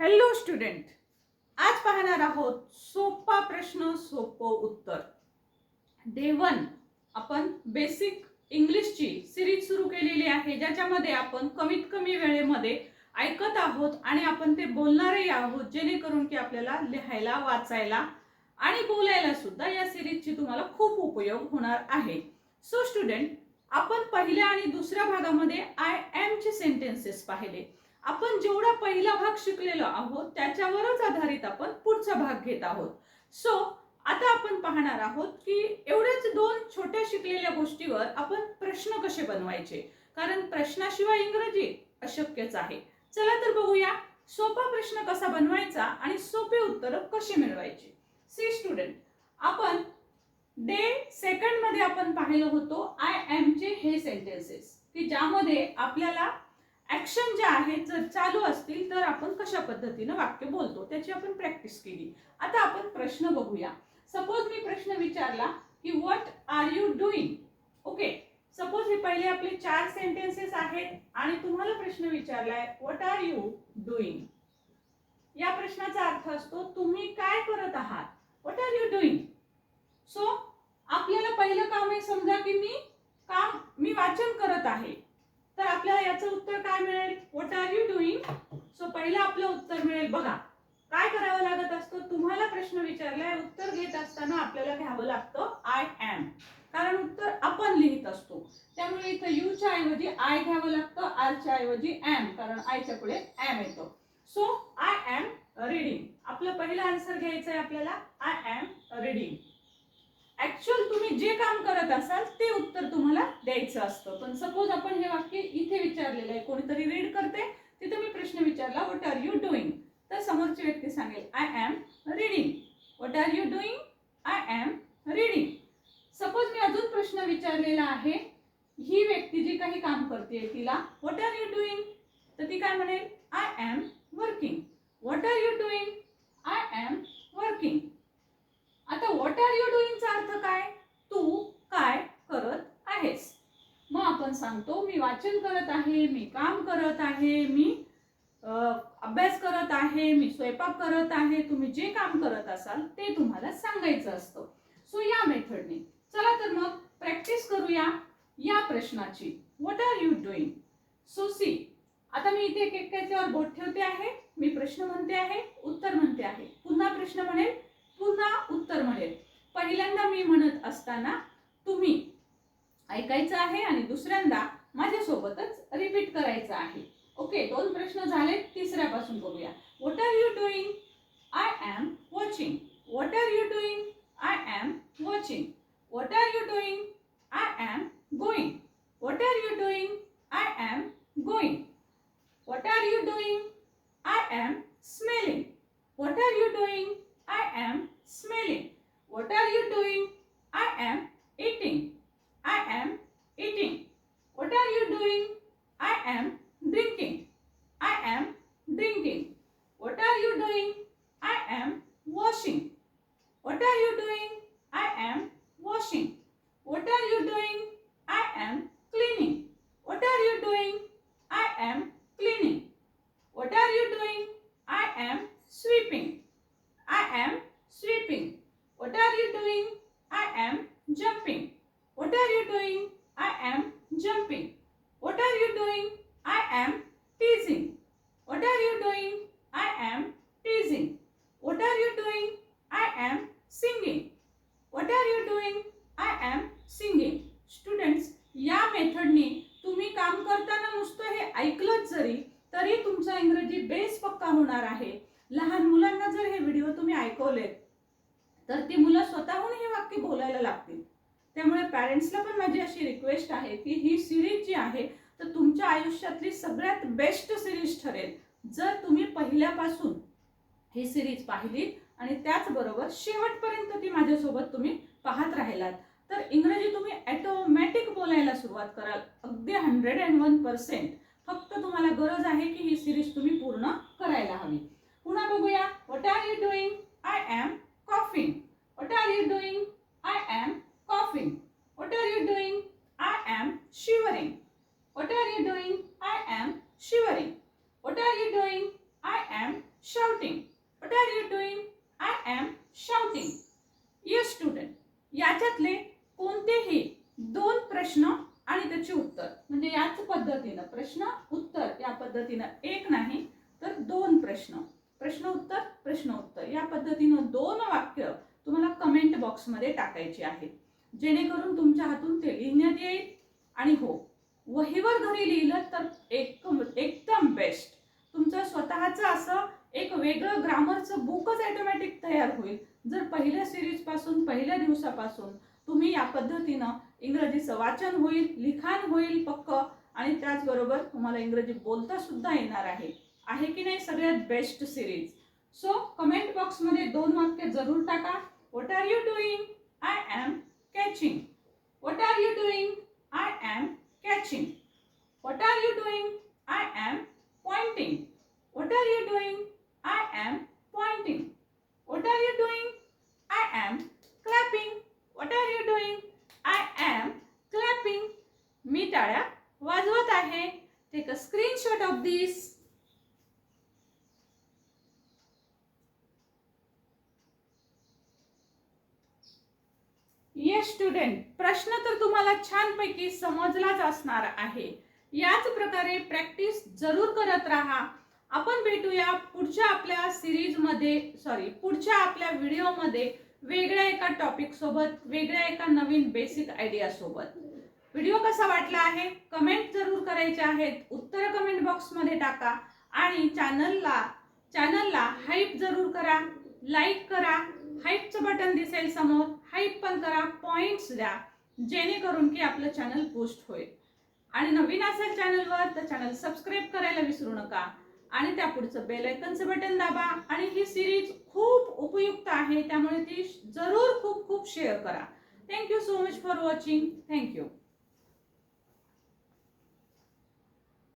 Hello student आज पाहणार आहोत सोपा प्रश्न सोपं उत्तर. डे वन आपण बेसिक इंग्लिशची सिरीज सुरू केलेली आहे ज्याच्यामध्ये आपण कमीत कमी वेळेमध्ये ऐकत आहोत आणि आपण ते बोलणारही आहोत जेणेकरून की आपल्याला लिहायला वाचायला आणि बोलायला सुद्धा या सिरीजची तुम्हाला खूप उपयोग होणार आहे. सो स्टुडंट आपण पहिल्या आणि दुसऱ्या भागामध्ये आय एम चे सेंटेन्सेस पाहिले. आपण जेवढा पहिला भाग शिकलेलो आहोत त्याच्यावरच आधारित आपण पुढचा भाग घेत आहोत. सो आता आपण पाहणार आहोत की एवढ्याच दोन छोट्या शिकलेल्या गोष्टीवर आपण प्रश्न कसे बनवायचे? कारण प्रश्नाशिवाय इंग्रजी अशक्यच आहे. चला तर बघूया सोपा प्रश्न कसा बनवायचा आणि सोपे उत्तर कशी मिळवायची? सी स्टुडंट आपण डे सेकंडमध्ये आपण पाहिलं होतो आय एम चे हे सेंटेन्सेस की ज्यामध्ये आपल्याला ऍक्शन जे आहेत जर चालू असतील तर आपण कशा पद्धतीनं वाक्य बोलतो त्याची आपण प्रॅक्टिस केली. आता आपण प्रश्न बघूया. सपोज मी प्रश्न विचारला की what are you doing okay suppose हे पहिले आपले चार सेंटेन्सेस आहेत आणि तुम्हाला प्रश्न विचारलाय व्हॉट आर यू डुईंग या प्रश्नाचा अर्थ असतो तुम्ही काय करत आहात? What are you doing so आपल्याला पहिलं काम आहे समजा की मी काम मी वाचन करत आहे. तर आपल्याला याचं उत्तर काय मिळेल? What are you doing so पहिलं आपलं उत्तर मिळेल बघा. काय करावं लागत असतं? तुम्हाला प्रश्न विचारलाय उत्तर घेत असताना आपल्याला घ्यावं लागतं आय एम कारण उत्तर आपण लिहित असतो. त्यामुळे इथं यूच्या ऐवजी आय घ्यावं लागतं आरच्या ऐवजी एम कारण आयच्या पुढे एम येतो. सो आय एम रीडिंग आपलं पहिलं आन्सर घ्यायचं आहे आपल्याला आय एम रीडिंग ऍक्च्युअल तुम्ही जे काम करत असाल ते उत्तर तुम्हाला द्यायचं असतं. पण सपोज आपण हे वाक्य इथे विचारलेलं आहे कोणीतरी रीड करते तिथे मी प्रश्न विचारला व्हॉट आर यू डुईंग तर समोरची व्यक्ती सांगेल I am reading what are you doing I am reading suppose मी अजून प्रश्न विचारलेला आहे ही व्यक्ती जी काही काम करते तिला व्हॉट आर यू डुईंग तर ती काय म्हणेल I am working what are you doing I am working आता व्हॉट आर यू डुईंगचा अर्थ काय तू काय करत आहेस मग आपण सांगतो मी वाचन करत आहे मी काम करत आहे मी अभ्यास करत आहे मी स्वयंपाक करत आहे तुम्ही जे काम करत असाल ते तुम्हाला सांगायचं असतं. सो या मेथडने. चला तर मग प्रॅक्टिस करूया या प्रश्नाची. What are you doing so see आता मी इथे एक एक बोट ठेवते आहे. मी प्रश्न म्हणते आहे उत्तर म्हणते आहे. पुन्हा प्रश्न म्हणेल पुन्हा उत्तर म्हणेल. पहिल्यांदा मी म्हणत असताना तुम्ही ऐकायचं आहे आणि दुसऱ्यांदा माझ्यासोबतच रिपीट करायचं आहे ओके दोन प्रश्न झाले तिसऱ्यापासून बघूया what are you doing I am watching what are you doing I am watching what are you doing I am going what are you doing I am going what are you doing I am smelling what are you doing I am smelling. What are you doing? I am eating. I am eating. What are you doing? I am drinking. I am drinking. What are you doing? I am washing. What are you doing? I am washing. What are you doing? I am cleaning. What are you doing? I am cleaning. What are you doing? I am sweeping. I am sweeping. What are you doing? I am jumping. What are you doing? I am jumping. What are you doing? I am teasing. What are you doing? I am teasing. What are you doing? I am singing. What are you doing? I am singing. Students या मेथडनी तुम्ही काम करताना नुसतं हे ऐकलंच जरी तरी तुमचा इंग्रजी बेस पक्का होणार आहे लहान मुलांना जर हे व्हिडिओ तुम्ही ऐकवलेत तर ती मुलं स्वतःहून हे वाक्य बोलायला लागतील. त्यामुळे पॅरेंट्सला पण माझी अशी रिक्वेस्ट आहे की ही सिरीज जी आहे तर तुमच्या आयुष्यातली सगळ्यात बेस्ट सिरीज ठरेल. जर तुम्ही पहिल्यापासून ही सिरीज पाहिली आणि त्याचबरोबर शेवटपर्यंत ती माझ्यासोबत तुम्ही पाहत राहिलात तर इंग्रजी तुम्ही ॲटोमॅटिक बोलायला सुरुवात कराल. अगदी हंड्रेड अँड वन पर्सेंट फक्त तुम्हाला गरज आहे की ही सिरीज तुम्ही पूर्ण करायला हवी पुन्हा बघूया what are you doing I am coughing what are you doing I am coughing what are you doing I am shivering what are you doing I am shivering what are you doing I am shouting. What are you doing? I am shouting. Yes, student. याच्यातले कोणतेही दोन प्रश्न आणि त्याचे उत्तर म्हणजे याच पद्धतीनं प्रश्न उत्तर या पद्धतीनं एक नाही तर दोन प्रश्न. प्रश्न उत्तर प्रश्न उत्तर. या पद्धतीनं दोन वाक्य तुम्हाला कमेंट बॉक्समध्ये टाकायची आहेत. जेणेकरून तुमच्या हातून ते लिहिण्यात येईल आणि हो वहीवर घरी लिहिलं तर एक एकदम बेस्ट तुमचं स्वतःचं असं एक वेगळं ग्रामरचं बुकच ऑटोमॅटिक तयार होईल. जर पहिल्या सिरीजपासून पहिल्या दिवसापासून तुम्ही या पद्धतीनं इंग्रजीचं वाचन होईल लिखाण होईल पक्क आणि त्याचबरोबर तुम्हाला इंग्रजी बोलता सुद्धा येणार आहे. आहे की नाही सगळ्यात बेस्ट सिरीज सो कमेंट बॉक्समध्ये दोन वाक्य जरूर टाका. What are you doing I am catching what are you doing I am catching what are you doing I am pointing what are you doing I am pointing what are you doing I am clapping what are you doing I am clapping मी टाळ्या वाजवत आहे. Take a screenshot of this yes student प्रश्न तर तुम्हाला छानपैकी समजलाच असणार आहे. याच प्रकारे प्रॅक्टिस जरूर करत राहा. आपण भेटूया पुढच्या आपल्या सिरीजमध्ये सॉरी पुढच्या आपल्या व्हिडिओमध्ये वेगळ्या एका टॉपिक सोबत वेगळ्या एका नवीन बेसिक आयडिया सोबत. व्हिडिओ कसा वाटला आहे? कमेंट जरूर करायचे आहेत. उत्तर कमेंट बॉक्समध्ये टाका आणि चॅनलला चॅनलला हाईप जरूर करा. लाईक करा. हाईपचं बटन दिसेल समोर. हाईप पण करा. पॉइंट्स द्या. जेणेकरून की आपलं चॅनल पोस्ट होईल. आणि नवीन असेल चॅनलवर तर चॅनल सबस्क्राईब करायला विसरू नका. आणि त्या पुढचं बेलायकनचं बटन दाबा. आणि ही सिरीज खूप उपयुक्त आहे त्यामुळे ती जरूर खूप खूप शेअर करा. Thank you so much for watching thank you